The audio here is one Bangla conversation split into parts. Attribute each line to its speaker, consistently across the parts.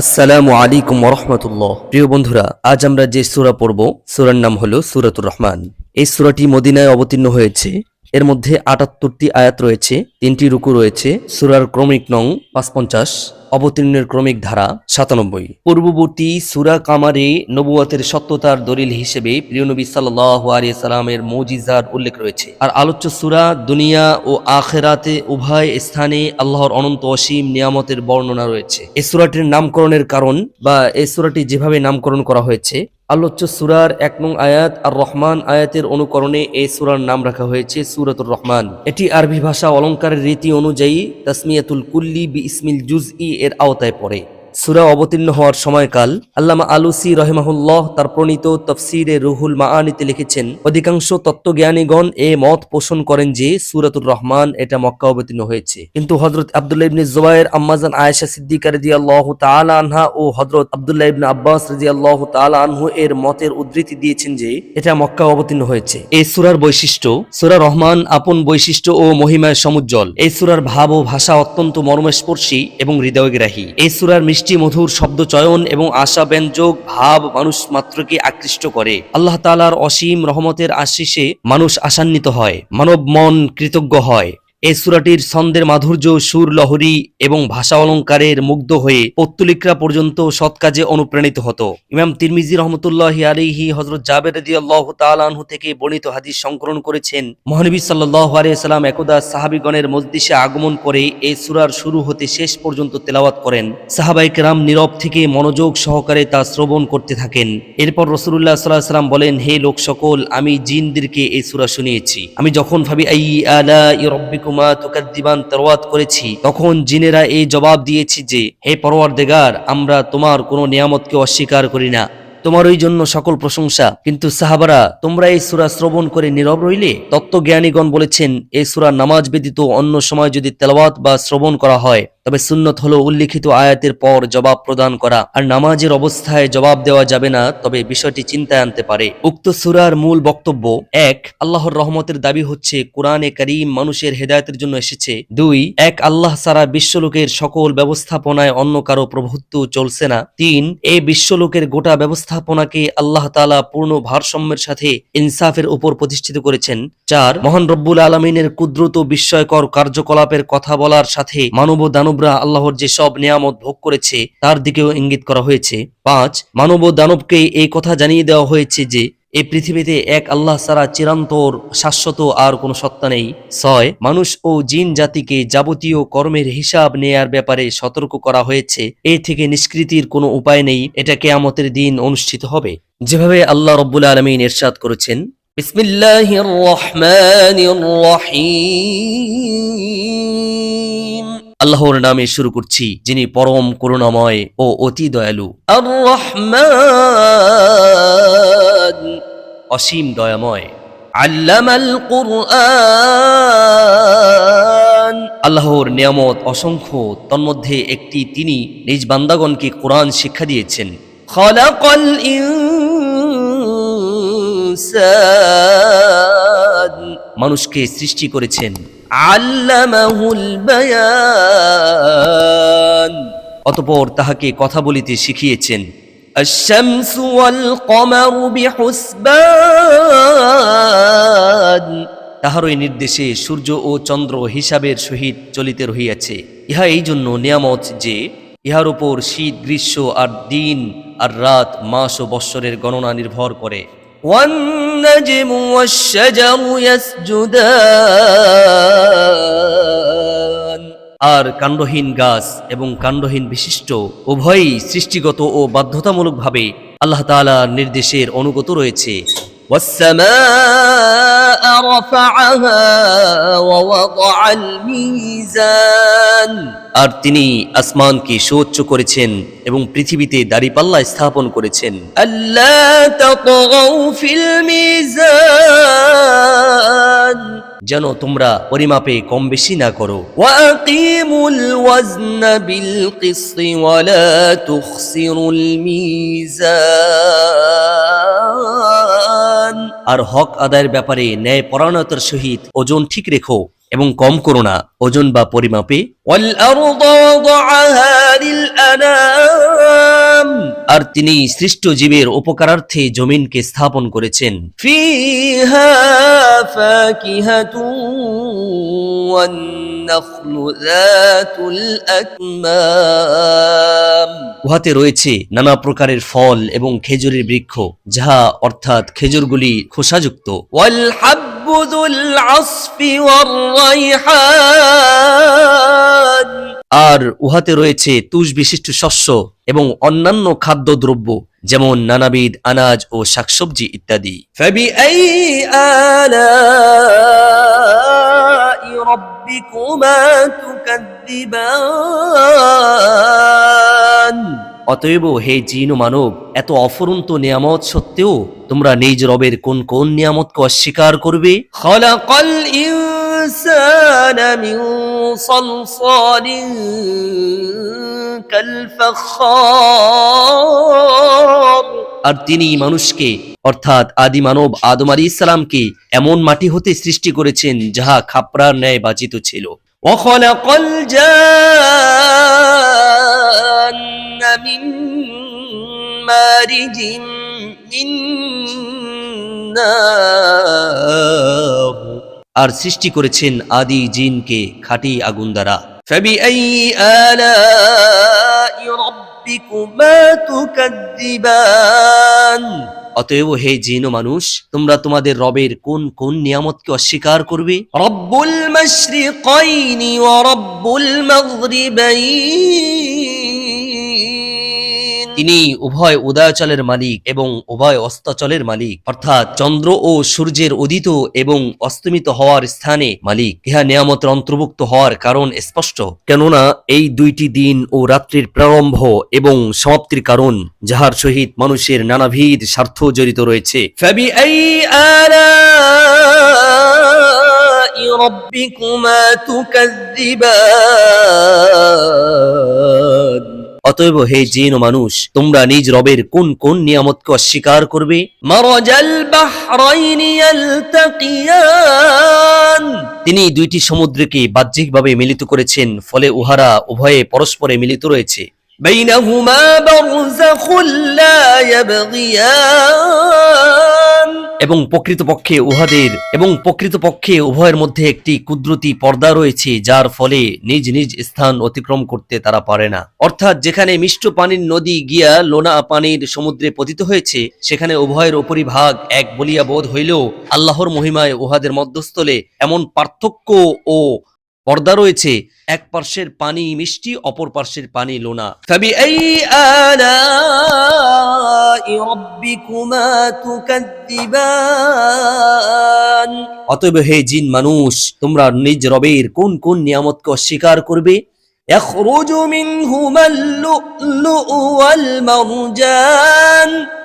Speaker 1: আসসালামু আলাইকুম রহমতুল্লাহ প্রিয় বন্ধুরা, আজ আমরা যে সুরা পড়ব, সুরার নাম হলো সুরাতুর রহমান। এই সুরাটি মদিনায় অবতীর্ণ হয়েছে। এর মধ্যে আটাত্তরটি আয়াত রয়েছে, তিনটি রুকু রয়েছে, সুরার ক্রমিক নং পাঁচ অবতীর্ণের ক্রমিক ধারা সাতানব্বই। পূর্ববর্তী সুরা কামারে নবুয়াতের সত্যতার দলিল হিসেবে প্রিয় নবী সাল্লাহ সাল্লামের মৌজিজার উল্লেখ রয়েছে। আর আলোচ্য সুরা দুনিয়া ও আখেরাতে উভয় স্থানে আল্লাহর অনন্ত অসীম নিয়ামতের বর্ণনা রয়েছে। এই সুরাটির নামকরণের কারণ বা এই সুরাটি যেভাবে নামকরণ করা হয়েছে, আলোচ্য সুরার এক নং আয়াত আর রহমান আয়াতের অনুকরণে এই সুরার নাম রাখা হয়েছে সুরাতুর রহমান। এটি আরবি ভাষা অলঙ্কারের রীতি অনুযায়ী তাসমিয়াতুল কুল্লি বি ইসমিল জুজই এর আওতায় পড়ে। সুরা অবতীর্ণ হওয়ার সময়কাল আল্লামা আলুসি রহেমাহুল্লাহ তার প্রণীত তফসিরে রুহুল মাআনিতে লিখেছেন, অধিকাংশ তত্ত্বজ্ঞানীগণ এ মত পোষণ করেন যে সুরাতুর রহমান এটা মক্কা অবতীর্ণ হয়েছে। কিন্তু হজরত আবদুল্লাহ ইবনে জুবাইর আম্মাজান আয়েশা সিদ্দিকা রাদিয়াল্লাহু তাআলা আনহা ও হজরত আবদুল্লাহ ইবনে আব্বাস রাদিয়াল্লাহু তাআলা আনহু এর মতের উদ্ধৃতি দিয়েছেন যে এটা মক্কা অবতীর্ণ হয়েছে। এই সুরার বৈশিষ্ট্য, সুরা রহমান আপন বৈশিষ্ট্য ও মহিমায় সমুজ্জ্বল। এই সুরার ভাব ও ভাষা অত্যন্ত মর্মস্পর্শী এবং হৃদয়গ্রাহী। এই সুরার মিষ্টি মধুর শব্দ চয়ন এবং আশা, ব্যঞ্জক, ভাব মানুষ মাত্রকে আকৃষ্ট করে। আল্লাহ তালার অসীম রহমতের আশিসে মানুষ আশান্বিত হয়, মানব মন কৃতজ্ঞ হয়। এই সুরাটির ছন্দের মাধুর্য, সুর, লহরী এবং ভাষা অলঙ্কারের মুগ্ধ হয়ে পত্তলিকরা পর্যন্ত সৎ কাজে অনুপ্রাণিত হতো। ইমাম তিরমিজি রহমতুল্লাহ আলিহি হজরত জাবের আল্লাহ তালানহু থেকে বর্ণিত হাদিস সংকলন করেছেন, মহানবী সাল্লাহ আলিয়াল্লাম একদা সাহাবিগণের মজলিসে আগমন করে এই সুরার শুরু হতে শেষ পর্যন্ত তেলাওয়াত করেন। সাহাবাই কেরাম নীরব থেকে মনোযোগ সহকারে তা শ্রবণ করতে থাকেন। এরপর রসুল্লাহ সাল্লাহ সাল্লাম বলেন, হে লোক সকল আমি জিনদেরকে এই সুরা শুনিয়েছি। আমি যখন ভাবি আই আলা রব্বিকুমা দিবান তরওয়াত করেছি। তখন জিনেরা এই জবাব দিয়েছি যে, হে পরওয়ারদেগার, আমরা তোমার কোনো নিয়ামতকে অস্বীকার করি না। তোমার ওই জন্য সকল প্রশংসা। কিন্তু সাহাবারা, তোমরা এই সুরা শ্রবণ করে নীরব রইলে? তত্ত্বজ্ঞানীগণ বলেছেন, এই সুরা নামাজ ব্যতীত অন্য সময় যদি তেলাওয়াত বা শ্রবণ করা হয় তবে সুন্নত হলো উল্লিখিত আয়াতের পর জবাব প্রদান করা। আর নামাজের অবস্থায় জবাব দেওয়া যাবে না, তবে বিষয়টি চিন্তায় আনতে পারে। উক্ত সুরার মূল বক্তব্য এক, আল্লাহর রহমতের দাবি হচ্ছে, কোরআনে করিম মানুষের হেদায়তের জন্য এসেছে। দুই, এক, আল্লাহ সারা বিশ্বলোকের সকল ব্যবস্থাপনায় অন্য কারও প্রভুত্ব চলছে না। তিন এই বিশ্বলোকের গোটা ব্যবস্থাপনাকে আল্লাহ তালা পূর্ণ ভারসাম্যের সাথে ইনসাফের উপর প্রতিষ্ঠিত করেছেন। চার, মহান রব্বুল আলমিনের কুদ্রুত বিস্ময়কর কার্যকলাপের কথা বলার সাথে মানব দানবরা আল্লাহর যে সব নিয়ামত ভোগ করেছে, তার দিকেও ইঙ্গিত করা হয়েছে। পাঁচ, মানব ও দানবকে এই কথা জানিয়ে দেওয়া হয়েছে যে এই পৃথিবীতে এক আল্লাহ ছাড়া চিরান্তর শাশ্বত আর কোনো সত্তা নেই। ছয়, মানুষ ও জিন জাতিকে যাবতীয় কর্মের হিসাব নেয়ার ব্যাপারে সতর্ক করা হয়েছে। এ থেকে নিষ্কৃতির কোনো উপায় নেই। এটা কেয়ামতের দিন অনুষ্ঠিত হবে। যেভাবে আল্লাহ রব্বুল আলমিন এরশাদ করেছেন, বিসমিল্লাহির রহমানির রহিম। আল্লাহর নামে শুরু করছি, যিনি পরম করুণাময় ও অতি দয়ালু। অসীম দয়াময়। আল্লাহর নিয়ামত অসংখ্য, তন্মধ্যে একটি তিনি নিজ বান্দাগণকে কোরআন শিক্ষা দিয়েছেন। মানুষকে সৃষ্টি করেছেন। আল্লামাহুল বায়ান অতপর তাহাকে কথা বলিতে শিখিয়েছেন الشمس والقمر بحسبان তাহারই নির্দেশে সূর্য ও চন্দ্র হিসাবের সহিত চলিতে রহিয়াছে ইহা এই জন্য নিয়ামত যে ইহার উপর শীত গ্রীষ্ম আর দিন আর রাত মাস ও বৎসরের গণনা নির্ভর করে والنجم والشجر يسجدان আর কাণ্ডহীন গাছ এবং কাণ্ডহীন বিশিষ্ট উভয়ই সৃষ্টিগত ও বাধ্যতামূলকভাবে আল্লাহ তাআলার নির্দেশের অনুগত রয়েছে والسماء رفعها ووضع الميزان আর তিনি আসমানকে সুউচ্চ করেছেন এবং পৃথিবীতে দাড়িপাল্লা স্থাপন করেছেন আল্লাহ তাতগাউ ফিল মিজান যেন তোমরা পরিমাপে কম বেশি না করো ওয়াকিমুল ওয়াজন বিল কিসত ওয়ালা তুখসিরুল মিজান আর হক আদায়ের ব্যাপারে ন্যায় পরায়ণতার সহিত ওজন ঠিক রেখো এবং কম করো না। ওজন বা পরিমাপে। আর তিনি সৃষ্ট জীবের উপকারার্থে জমিনকে স্থাপন করেছেন। উহাতে রয়েছে নানা প্রকারের ফল এবং খেজুরের বৃক্ষ যাহা অর্থাৎ খেজুরগুলি খোসাযুক্ত।
Speaker 2: ওয়াল আসফি রাইহান।
Speaker 1: আর উহাতে রয়েছে তুষ বিশিষ্ট শস্য এবং অন্যান্য খাদ্য দ্রব্য যেমন নানাবিধ আনাজ ও শাকসবজি ইত্যাদি। অতএব হে জিন মানব এত অফরন্ত নিয়ামত সত্ত্বেও তোমরা নিজ রবের কোন কোন নিয়ামতকে অস্বীকার করবে?
Speaker 2: খলাকল কল মিন صلصال كالفخار
Speaker 1: আর তিনি মানুষকে অর্থাৎ আদি মানব আদম আলী ইসলামকে এমন মাটি হতে সৃষ্টি করেছেন যাহা খাপড়ার ন্যায় বাজিত ছিল
Speaker 2: وخلق
Speaker 1: আর সৃষ্টি করেছেন আদি জিনকে খাটি আগুন দ্বারা। অতএব হে জিন মানুষ তোমরা তোমাদের রবের কোন কোন নিয়ামতকে অস্বীকার করবে?
Speaker 2: রব্বুল মাশরিকাইনি ওয়া রব্বুল মাগরিবাইন।
Speaker 1: তিনি উভয় উদয়াচলের মালিক এবং উভয় অস্তাচলের মালিক অর্থাৎ চন্দ্র ও সূর্যের উদিত এবং অস্তমিত হওয়ার স্থানে মালিক ইহা নিয়ামতের অন্তর্ভুক্ত হওয়ার কারণ স্পষ্ট কেননা এই দুইটি দিন ও রাত্রির প্রারম্ভ এবং সমাপ্তির কারণ যাহার সহিত মানুষের নানাবিধ স্বার্থ জড়িত রয়েছে
Speaker 2: فبأي آلاء ربكما تكذبان
Speaker 1: অতএব হে জিন ও মানুষ তোমরা নিজ রবের কোন কোন নিয়ামতকে অস্বীকার করবে? তিনি দুইটি সমুদ্রকে বাহ্যিকভাবে মিলিত করেছেন ফলে উহারা উভয়ে পরস্পরে মিলিত রয়েছে।
Speaker 2: بينهما برزخ لا يبغيان
Speaker 1: এবং প্রকৃতপক্ষে উহাদের এবং প্রকৃতপক্ষে উভয়ের মধ্যে একটি কুদরতি পর্দা রয়েছে যার ফলে নিজ নিজ স্থান অতিক্রম করতে তারা পারে না অর্থাৎ যেখানে মিষ্ট পানির নদী গিয়া লোনা পানির সমুদ্রে পতিত হয়েছে সেখানে উভয়ের উপরিভাগ এক বলিয়া বোধ হইলেও আল্লাহর মহিমায় উহাদের মধ্যস্থলে এমন পার্থক্য ও পর্দা রয়েছে, এক পার্শ্বের পানি মিষ্টি, অপর পার্শ্বের পানি লোনা।
Speaker 2: ফাবি এই
Speaker 1: অতএব হে জিন মানুষ, তোমরা নিজ রবের কোন কোন নিয়ামতকে অস্বীকার করবে?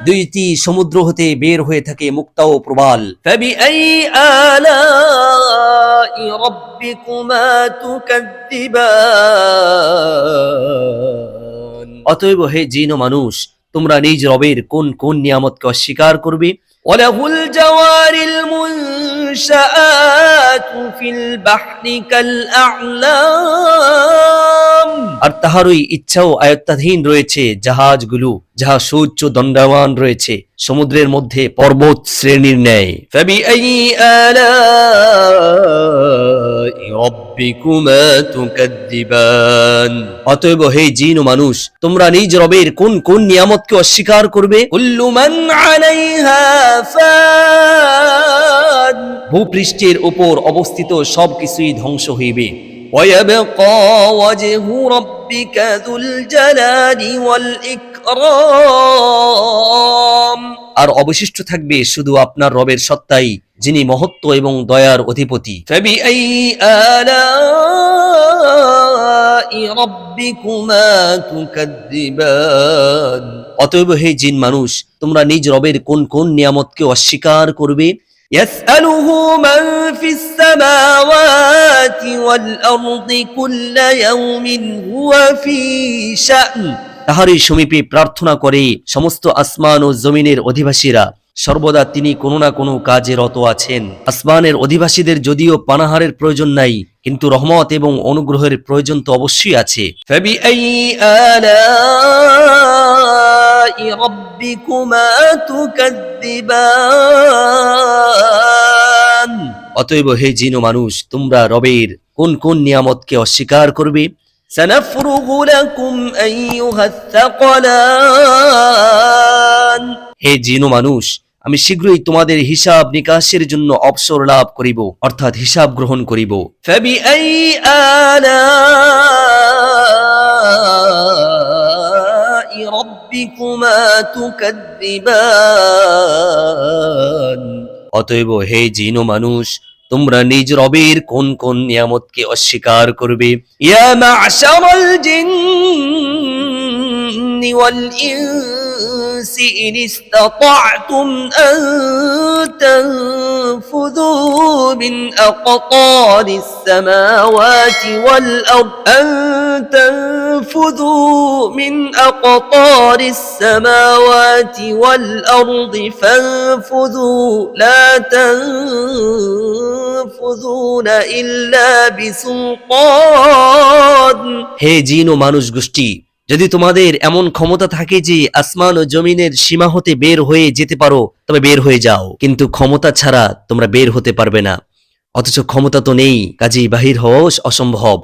Speaker 1: দুইটি সমুদ্র হতে বের হয়ে থাকে মুক্তা ও প্রবাল। অতএব হে জিন মানুষ তোমরা নিজ রবের কোন কোন নিয়ামতকে অস্বীকার করবে?
Speaker 2: وله الجوار المنشآت في البحر كالأعلام
Speaker 1: আর তাহারই ইচ্ছা ও আয়ত্তাধীন রয়েছে জাহাজগুলো যাহা সুউচ্চ দণ্ডায়মান রয়েছে সমুদ্রের মধ্যে পর্বত শ্রেণীর ন্যায়
Speaker 2: فبأي آلاء ربكما تكذبان
Speaker 1: অতএব হে জিন ও মানুষ তোমরা নিজ রবের কোন কোন নিয়ামতকে অস্বীকার করবে
Speaker 2: كل من عليها فان
Speaker 1: ভূপৃষ্ঠের উপর অবস্থিত সবকিছুই ধ্বংস হইবে
Speaker 2: ويبقى وجه ربك ذو الجلال والإكرام
Speaker 1: আর অবশিষ্ট থাকবে শুধু আপনার রবের সত্তাই যিনি মহত্ব এবং দয়ার অধিপতি
Speaker 2: فبأي آلاء ربكما تكذبان
Speaker 1: অতএব হে জিন মানুষ তোমরা নিজ রবের কোন কোন নিয়ামতকে অস্বীকার করবে
Speaker 2: يسأله من في السماوات والأرض كل يوم هو في شأن
Speaker 1: তাহারই সমীপে প্রার্থনা করে সমস্ত আসমান ও জমিনের অধিবাসীরা সর্বদা তিনি কোনো না কোনো কাজে রত আছেন। আসমানের অধিবাসীদের যদিও পানাহারের প্রয়োজন নাই কিন্তু রহমত এবং অনুগ্রহের প্রয়োজন তো অবশ্যই আছে। অতএব হে জিনো মানুষ তোমরা রবের কোন কোন নিয়ামতকে অস্বীকার করবে?
Speaker 2: سنفرغ لكم أيها الثقلان
Speaker 1: হে জিন ও মানুষ আমি শীঘ্রই তোমাদের হিসাব নিকাশের জন্য অবসর লাভ করিব অর্থাৎ হিসাব গ্রহণ করিব
Speaker 2: فبأي آلاء ربكما تكذبان
Speaker 1: অতএব হে জিন ও মানুষ তোমরা নিজ রবের কোন কোন নিয়ামতকে অস্বীকার করবে?
Speaker 2: ইয়া আশামাল জিন্নি ওয়াল ইনস والإنس إن استطعتم أن تنفذوا من أقطار السماوات والأرض أن تنفذوا من أقطار السماوات والأرض فانفذوا لا تنفذون إلا بسلطان
Speaker 1: হে জিন ও মানুষ গোষ্ঠী যদি তোমাদের এমন ক্ষমতা থাকে যে আসমান ও জমিনের সীমা হতে বের হয়ে যেতে পারো তবে বের হয়ে যাও। কিন্তু ক্ষমতা ছাড়া তোমরা বের হতে পারবে না। অথচ ক্ষমতা তো নেই কাজেই বাহির হওয়াও অসম্ভব।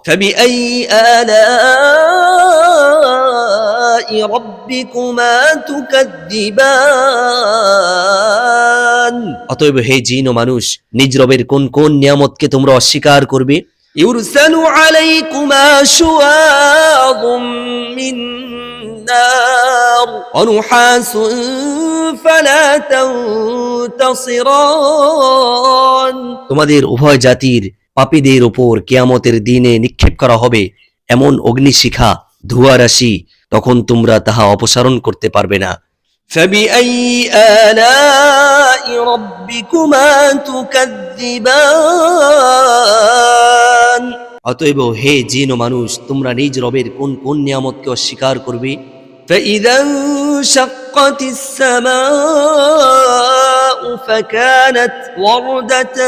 Speaker 1: অতএব হে জিন ও মানুষ নিজ রবের কোন কোন নিয়ামতকে তোমরা অস্বীকার করবে?
Speaker 2: يرسل عليكما شواظ من نار ونحاس فلا تنتصران
Speaker 1: তোমাদের উভয় জাতির পাপীদের উপর কেয়ামতের দিনে নিক্ষেপ করা হবে এমন অগ্নিশিখা ধোঁয়া রাশি তখন তোমরা তাহা অপসারণ করতে পারবে না
Speaker 2: فبأي آلاء ربكما تكذبان
Speaker 1: অতএব হে জিন ও মানুষ তোমরা নিজ রবের কোন কোন নিয়ামতকে অস্বীকার করবে
Speaker 2: فإذا انشقت السماء فكانت وردة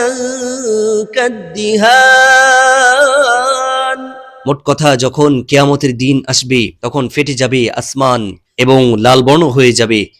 Speaker 2: كالدهان
Speaker 1: মোট কথা যখন কেয়ামতের দিন আসবে তখন ফেটে যাবে আসমান এবং লাল বর্ণ হয়ে যাবে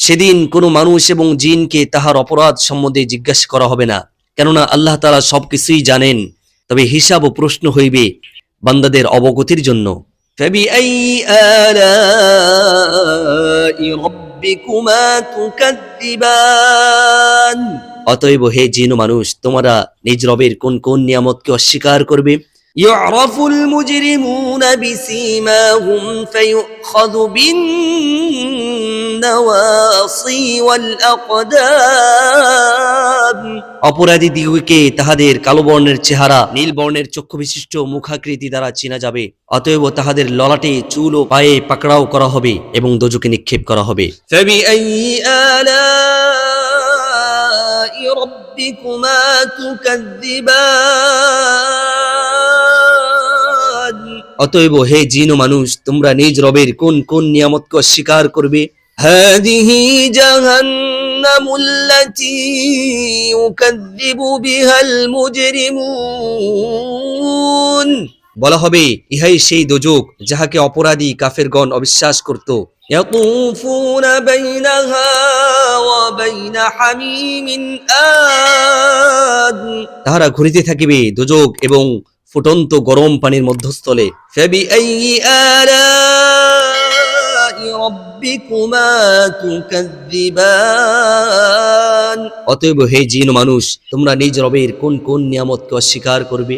Speaker 1: সেদিন কোনো মানুষ এবং জিনকে তাহার অপরাধ সম্বন্ধে জিজ্ঞাসা করা হবে না। কেননা আল্লাহ তালা সব কিছুই জানেন। তবে হিসাব ও প্রশ্ন হইবে বান্দাদের অবগতির জন্য। অতএব হে জিন মানুষ, তোমরা নিজ রবের কোন কোন নিয়ামতকে অস্বীকার করবে?
Speaker 2: يعرف المجرمون بسيماهم فيؤخذ بالنواصي والأقدام
Speaker 1: অপরাধী দিগকে তাহাদের কালো বর্ণের চেহারা নীল বর্ণের চক্ষু বিশিষ্ট মুখাকৃতি দ্বারা চেনা যাবে অতএব তাহাদের ললাটে চুল ও পায়ে পাকড়াও করা হবে এবং দোজকে নিক্ষেপ করা হবে
Speaker 2: فبأي آلاء ربكما تكذبان
Speaker 1: অতএব হে জিন ও মানুষ তোমরা নিজ রবের কোন কোন নিয়ামতকে অস্বীকার করবে
Speaker 2: هذه جهنم التي يكذب بها المجرمون
Speaker 1: বলা হবে ইহাই সেই দোজক যাহাকে অপরাধী কাফেরগণ অবিশ্বাস করত
Speaker 2: يطوفون بينها وبين حميم آن
Speaker 1: তাহারা ঘুরিতে থাকিবে দোজক এবং ফুটন্ত গরম পানির মধ্যস্থলে অতএব হে জিন মানুষ, তোমরা নিজ রবের কোন কোন নিয়ামতকে অস্বীকার করবে?